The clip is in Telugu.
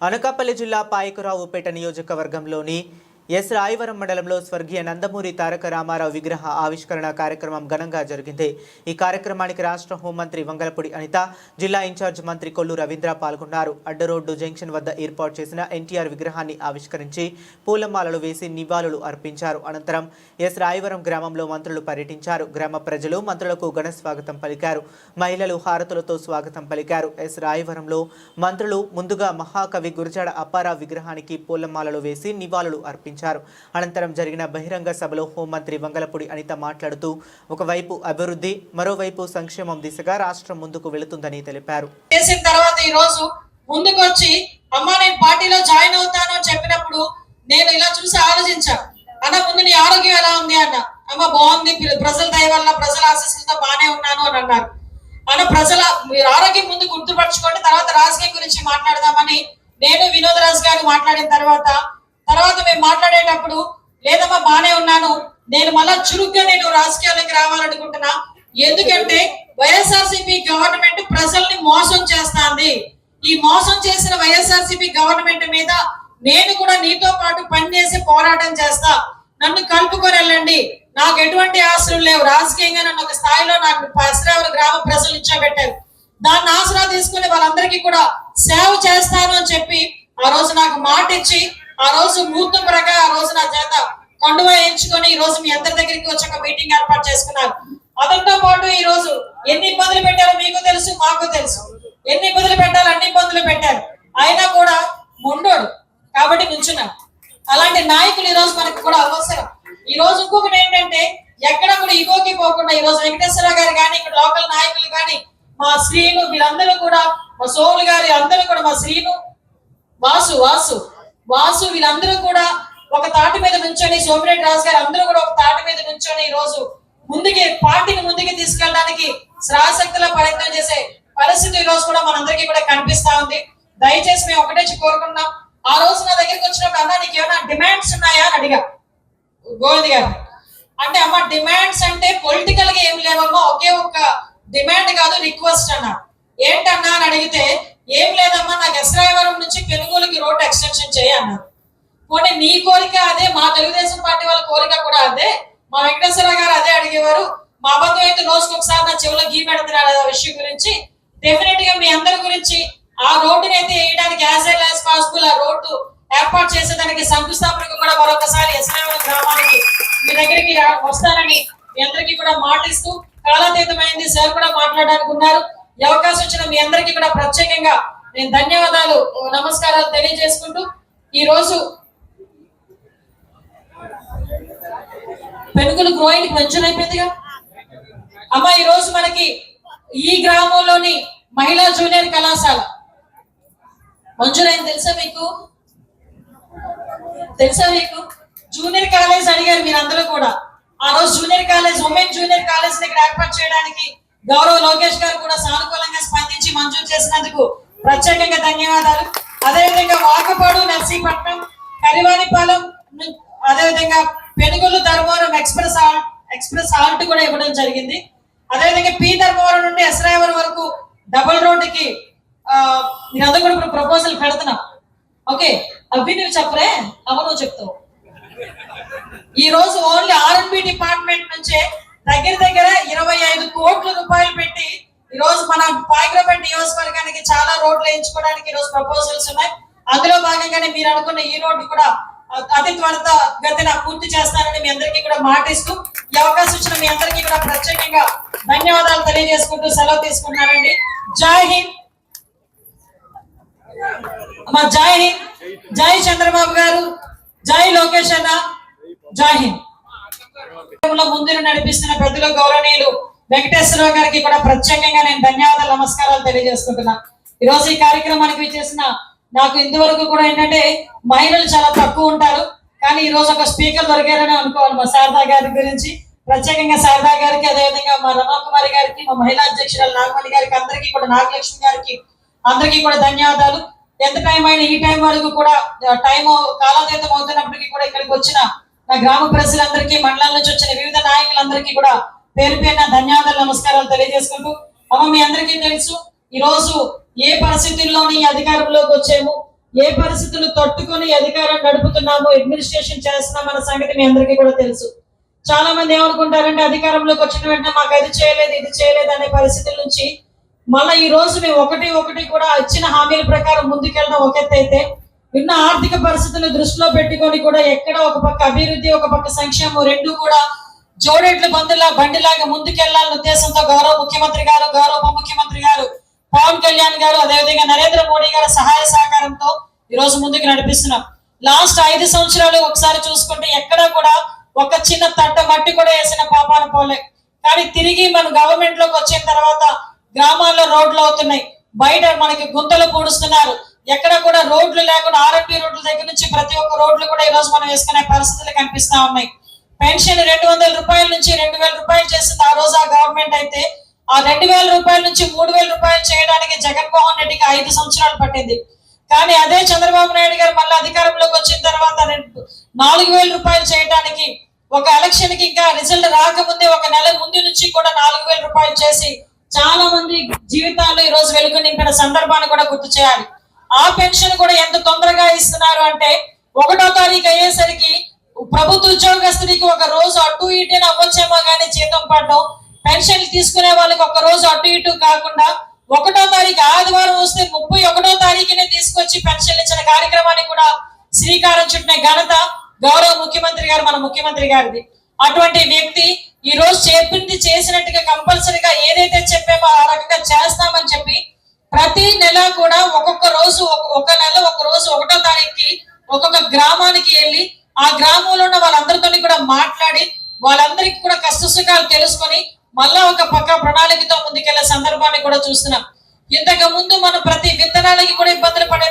అనకాపల్లి జిల్లా పాయకురావుపేట నియోజకవర్గంలోని ఎస్ రాయవరం మండలంలో స్వర్గీయ నందమూరి తారక రామారావు విగ్రహ ఆవిష్కరణ కార్యక్రమం ఘనంగా జరిగింది. ఈ కార్యక్రమానికి రాష్ట్ర హోంమంత్రి వంగలపూడి అనిత జిల్లా ఇన్ఛార్జ్ మంత్రి కొల్లు రవీంద్ర పాల్గొన్నారు. అడ్డరోడ్డు జంక్షన్ వద్ద ఏర్పాటు చేసిన ఎన్టీఆర్ విగ్రహాన్ని ఆవిష్కరించి పూలమాలలు వేసి నివాళులు అర్పించారు. అనంతరం ఎస్ రాయవరం గ్రామంలో మంత్రులు పర్యటించారు. గ్రామ ప్రజలు మంత్రులకు ఘన స్వాగతం పలికారు. మహిళలు హారతులతో స్వాగతం పలికారు. ఎస్ రాయవరంలో మంత్రులు ముందుగా మహాకవి గురజాడ అప్పారావు విగ్రహానికి పూలమాలలు వేసి నివాళులు అర్పించారు. అనంతరం జరిగిన బహిరంగ సభలో హోంమంత్రి వంగలపూడి అనిత మాట్లాడుతూ ఒకవైపు అభివృద్ధి మరోవైపు సంక్షేమం దిశగా రాష్ట్రం ముందుకు వెళుతుందని తెలిపారు. చేసిన తర్వాత ఈ రోజు ముందుకు వచ్చి అమ్మ నేను పార్టీలో జాయిన్ అవుతాను అని చెప్పినప్పుడు నేను ఇలా చూసి ఆలోచించా. అన్న ముందు నీ ఆరోగ్యం ఎలా ఉంది? అన్న. అమ్మ బాగుంది. ప్రజల దయ వల్ల ప్రజల ఆశీస్సులతో బాగానే ఉన్నాను అని అన్నారు. అన్న ప్రజల మీరు ఆరోగ్యం ముందు గుర్తుపరచుకోండి తర్వాత రాజకీయం గురించి మాట్లాడదామని నేను వినోద్ రాజు గారు మాట్లాడిన తర్వాత తర్వాత మేము మాట్లాడేటప్పుడు లేదమ్మా బానే ఉన్నాను. నేను మళ్ళా చురుగ్గా నేను రాజకీయాలకు రావాలనుకుంటున్నా. ఎందుకంటే వైఎస్ఆర్సీపీ గవర్నమెంట్ ప్రజల్ని మోసం చేస్తాంది. ఈ మోసం చేసిన వైఎస్ఆర్సీపీ గవర్నమెంట్ మీద నేను కూడా నీతో పాటు పనిచేసి పోరాటం చేస్తా. నన్ను కలుపుకొని వెళ్ళండి. నాకు ఎటువంటి ఆశలు లేవు. రాజకీయంగా నన్ను ఒక స్థాయిలో నాకు పరిశ్రమ గ్రామ ప్రజలు ఇచ్చబెట్టారు దాన్ని ఆసరా తీసుకుని వాళ్ళందరికీ కూడా సేవ చేస్తాను అని చెప్పి ఆ రోజు నాకు మాట ఇచ్చి ఆ రోజు ముహూర్తం ప్రకారం ఆ రోజు నా చేత కండువా ఎంచుకొని ఈ రోజు మీ అందరి దగ్గరికి వచ్చి ఒక మీటింగ్ ఏర్పాటు చేసుకున్నారు అతనితో పాటు ఈ రోజు ఎన్ని ఇబ్బందులు పెట్టారో మీకు తెలుసు మాకు తెలుసు. ఎన్ని ఇబ్బందులు పెట్టాలో అన్ని ఇబ్బందులు పెట్టారు. అయినా కూడా మొండోడు కాబట్టి నుంచున్నాం అలాంటి నాయకులు ఈ రోజు మనకు కూడా అవసరం. ఈ రోజు ఇంకొకటి ఏంటంటే ఎక్కడ కూడా ఇగోకి పోకుండా ఈ రోజు వెంకటేశ్వర గారు కానీ ఇక్కడ లోకల్ నాయకులు కానీ మా శ్రీను వీళ్ళందరూ కూడా మా సోములు గారి అందరూ కూడా మా శ్రీను వాసు వాసు. వాసు వీళ్ళందరూ కూడా ఒక తాటి మీద నుంచొని సోమిరెడ్డి రాజు గారు అందరూ కూడా ఒక తాటి మీద నుంచొని ఈ రోజు ముందుకి పార్టీని ముందుకి తీసుకెళ్ళడానికి శ్రాశక్తిలో ప్రయత్నం చేసే పరిస్థితి ఈ రోజు కూడా మనందరికీ కూడా కనిపిస్తా ఉంది. దయచేసి మేము ఒకటే కోరుకున్నాం ఆ రోజు నా దగ్గరికి వచ్చినప్పుడు అన్నా నీకు ఏమైనా డిమాండ్స్ ఉన్నాయా? అని అడిగా. గోవింద్ గారు. అంటే అమ్మ డిమాండ్స్ అంటే పొలిటికల్గా ఏం లేవమ్మా ఒకే ఒక డిమాండ్ కాదు రిక్వెస్ట్ అన్నా. ఏంటన్నా? అని అడిగితే ఏం లేదమ్మా నాకు ఎస్రాయవరం నుంచి పెనుగోలుకి రోడ్ ఎక్స్టెన్షన్ చేయన్నారు పోనీ నీ కోరిక అదే మా తెలుగుదేశం పార్టీ వాళ్ళ కోరిక కూడా అదే? మా వెంకటేశ్వర గారు అదే అడిగేవారు మా అబద్ధం అయితే రోజుకి ఒకసారి నా చెవిలో గీ పెడుతున్నాడు ఆ విషయం గురించి. డెఫినెట్గా మీ అందరి గురించి ఆ రోడ్డుని అయితే వేయడానికి యాజ్ ఎల్ యాజ్ పాసిబుల్ ఆ రోడ్డు ఏర్పాటు చేసేదానికి శంకుస్థాపనకు కూడా మరొకసారి ఎస్రాయవరం గ్రామానికి మీ దగ్గరికి వస్తానని మీ అందరికీ కూడా మాటిస్తూ కాలాతీతమైంది సార్ కూడా మాట్లాడడానికి ఉన్నారు. ఈ అవకాశం ఇచ్చిన మీ అందరికీ కూడా ప్రత్యేకంగా నేను ధన్యవాదాలు నమస్కారాలు తెలియజేసుకుంటూ ఈ రోజు పెనుగులు గ్రోయింగ్ మంజూరు అయిపోయిందిగా? అమ్మ ఈ రోజు మనకి ఈ గ్రామంలోని మహిళా జూనియర్ కళాశాల. మంజూరైంది తెలుసా మీకు? తెలుసా మీకు? జూనియర్ కాలేజ్ అడిగారు మీరందరూ కూడా. ఆ రోజు junior college women junior college ఇక్కడ ఏర్పాటు చేయడానికి గౌరవ్ లోకేష్ గారు కూడా సానుకూలంగా స్పందించి మంజూరు చేసినందుకు ప్రత్యేకంగా ధన్యవాదాలు. అదేవిధంగా వాకపాడు నర్సీపట్నం కరివానిపాలెం అదేవిధంగా Penugollu Dharmavaram express express halt కూడా ఇవ్వడం జరిగింది. అదేవిధంగా పి ధర్మవరం నుండి ఎస్రాయవరం వరకు డబుల్ రోడ్డుకి నేను అందరూ కూడా ఇప్పుడు ప్రపోజల్ పెడుతున్నాం. ఓకే అవి నువ్వు చెప్పరే అవ చెప్తావు. ఈ రోజు ఓన్లీ ఆర్ఎన్బి డిపార్ట్మెంట్ నుంచే దగ్గర దగ్గర ఇరవై ఐదు కోట్ల రూపాయలు పెట్టి ఈ రోజు మన పాయగ్రపేట నియోజకవర్గానికి చాలా రోడ్లు వేయించుకోవడానికి ఈ రోజు ప్రపోజల్స్ ఉన్నాయి. అందులో భాగంగానే మీరు అనుకున్న ఈ రోడ్డు కూడా అతి త్వరత గతిన పూర్తి చేస్తానని మీ అందరికీ కూడా మాటిస్తూ ఈ అవకాశం ఇచ్చిన మీ అందరికీ కూడా ప్రత్యేకంగా ధన్యవాదాలు తెలియజేసుకుంటూ సెలవు తీసుకున్నానండి జై హింద్. అమ్మా జై హింద్. జై చంద్రబాబు గారు. జై లోకేష్ అన్న. జై హింద్. ముందు నడిపిస్తున్న పెద్దలు గౌరవనీయులు వెంకటేశ్వరరావు గారికి కూడా ప్రత్యేకంగా నేను ధన్యవాదాలు నమస్కారాలు తెలియజేసుకుంటున్నా. ఈ రోజు ఈ కార్యక్రమానికి చేసిన నాకు ఇంతవరకు కూడా ఏంటంటే మహిళలు చాలా తక్కువ ఉంటారు. కానీ ఈ రోజు ఒక స్పీకర్ దొరికారని అనుకోవాలి మా శారదా గారి గురించి. ప్రత్యేకంగా శారదా గారికి అదేవిధంగా మా రమాకుమారి గారికి మా మహిళా అధ్యక్షురాలు నాగమణి గారికి అందరికీ కూడా నాగలక్ష్మి గారికి అందరికీ కూడా ధన్యవాదాలు. ఎంత టైం అయినా ఈ టైం వరకు కూడా టైం కాలాతీతం అవుతున్నప్పటికీ కూడా ఇక్కడికి వచ్చిన నా గ్రామ ప్రజలందరికీ మండలాల నుంచి వచ్చిన వివిధ నాయకులందరికీ కూడా పేరు పేరున ధన్యవాదాలు నమస్కారాలు తెలియజేసుకుంటూ అమ్మ మీ అందరికీ తెలుసు ఈ రోజు ఏ పరిస్థితుల్లోని అధికారంలోకి వచ్చాము ఏ పరిస్థితులు తట్టుకొని అధికారం నడుపుతున్నాము అడ్మినిస్ట్రేషన్ చేస్తున్నాం అన్న సంగతి మీ అందరికీ కూడా తెలుసు. చాలా మంది ఏమనుకుంటారంటే అధికారంలోకి వచ్చిన వెంటనే మాకు అది చేయలేదు ఇది చేయలేదు అనే పరిస్థితుల నుంచి మళ్ళీ ఈ రోజు మేము ఒకటి ఒకటి కూడా ఇచ్చిన హామీల ప్రకారం ముందుకెళ్ళడం ఒక ఎత్తు అయితే ఉన్న ఆర్థిక పరిస్థితులు దృష్టిలో పెట్టుకొని కూడా ఎక్కడ ఒక పక్క అభివృద్ధి ఒక పక్క సంక్షేమం రెండు కూడా జోడేట్ల బండిలా బండిలాగా ముందుకెళ్ళాలన్న ఉద్దేశంతో గౌరవ ముఖ్యమంత్రి గారు గౌరవ ఉప ముఖ్యమంత్రి గారు పవన్ కళ్యాణ్ గారు అదేవిధంగా నరేంద్ర మోడీ గారి సహాయ సహకారంతో ఈ రోజు ముందుకు నడిపిస్తున్నాం. లాస్ట్ ఐదు సంవత్సరాలు ఒకసారి చూసుకుంటే ఎక్కడా కూడా ఒక చిన్న తట్ట మట్టి కూడా వేసిన పాపాన పోలే. కానీ తిరిగి మన గవర్నమెంట్లోకి వచ్చిన తర్వాత గ్రామాల్లో రోడ్లు అవుతున్నాయి. బయట మనకి గుంతలు పూడుస్తున్నారు. ఎక్కడ కూడా రోడ్లు లేకుండా ఆర్ఎంపీ రోడ్ల దగ్గర నుంచి ప్రతి ఒక్క రోడ్లు కూడా ఈ రోజు మనం వేసుకునే పరిస్థితులు కనిపిస్తా ఉన్నాయి. పెన్షన్ రెండు వందల రూపాయల నుంచి రెండు వేల రూపాయలు చేసింది ఆ రోజు ఆ గవర్నమెంట్ అయితే. ఆ రెండు వేల రూపాయల నుంచి మూడు వేల రూపాయలు చేయడానికి జగన్మోహన్ రెడ్డికి ఐదు సంవత్సరాలు పట్టింది. కానీ అదే చంద్రబాబు నాయుడు గారు మళ్ళీ అధికారంలోకి వచ్చిన తర్వాత నాలుగు వేల రూపాయలు చేయడానికి ఒక ఎలక్షన్కి ఇంకా రిజల్ట్ రాకముందే ఒక నెల ముందు నుంచి కూడా నాలుగు వేల రూపాయలు చేసి చాలా మంది జీవితాల్లో ఈ రోజు వెలుగు నింపిన సందర్భాన్ని కూడా గుర్తు చేయాలి. ఆ పెన్షన్ కూడా ఎంత తొందరగా ఇస్తున్నారు అంటే ఒకటో తారీఖు అయ్యేసరికి ప్రభుత్వ ఉద్యోగస్తుడికి ఒక రోజు అటు ఇటు అవ్వచ్చేమో కానీ జీతం పడడం పెన్షన్ తీసుకునే వాళ్ళకి ఒక రోజు అటు ఇటు కాకుండా ఒకటో తారీఖు ఆదివారం వస్తే ముప్పై ఒకటో తారీఖునే తీసుకొచ్చి పెన్షన్ ఇచ్చిన కార్యక్రమాన్ని కూడా శ్రీకారం చుట్టిన ఘనత గౌరవ ముఖ్యమంత్రి గారు మన ముఖ్యమంత్రి గారిది. అటువంటి వ్యక్తి ఈ రోజు చెప్పింది చేసినట్టుగా కంపల్సరీగా ఏదైతే చెప్పామో ఆ రకంగా చేస్తామని చెప్పి ప్రతి నెల కూడా ఒక్కొక్క రోజు ఒక- నెల ఒక రోజు ఒకటో తారీఖుకి ఒక్కొక్క గ్రామానికి వెళ్ళి ఆ గ్రామంలో ఉన్న వాళ్ళందరితో కూడా మాట్లాడి వాళ్ళందరికీ కూడా కష్ట సుఖాలు తెలుసుకొని మళ్ళా ఒక పక్క ప్రణాళికతో ముందుకెళ్ళే సందర్భాన్ని కూడా చూస్తున్నాం. ఇంతకు ముందు మనం ప్రతి విత్తనాలకి కూడా ఇబ్బందులు పడే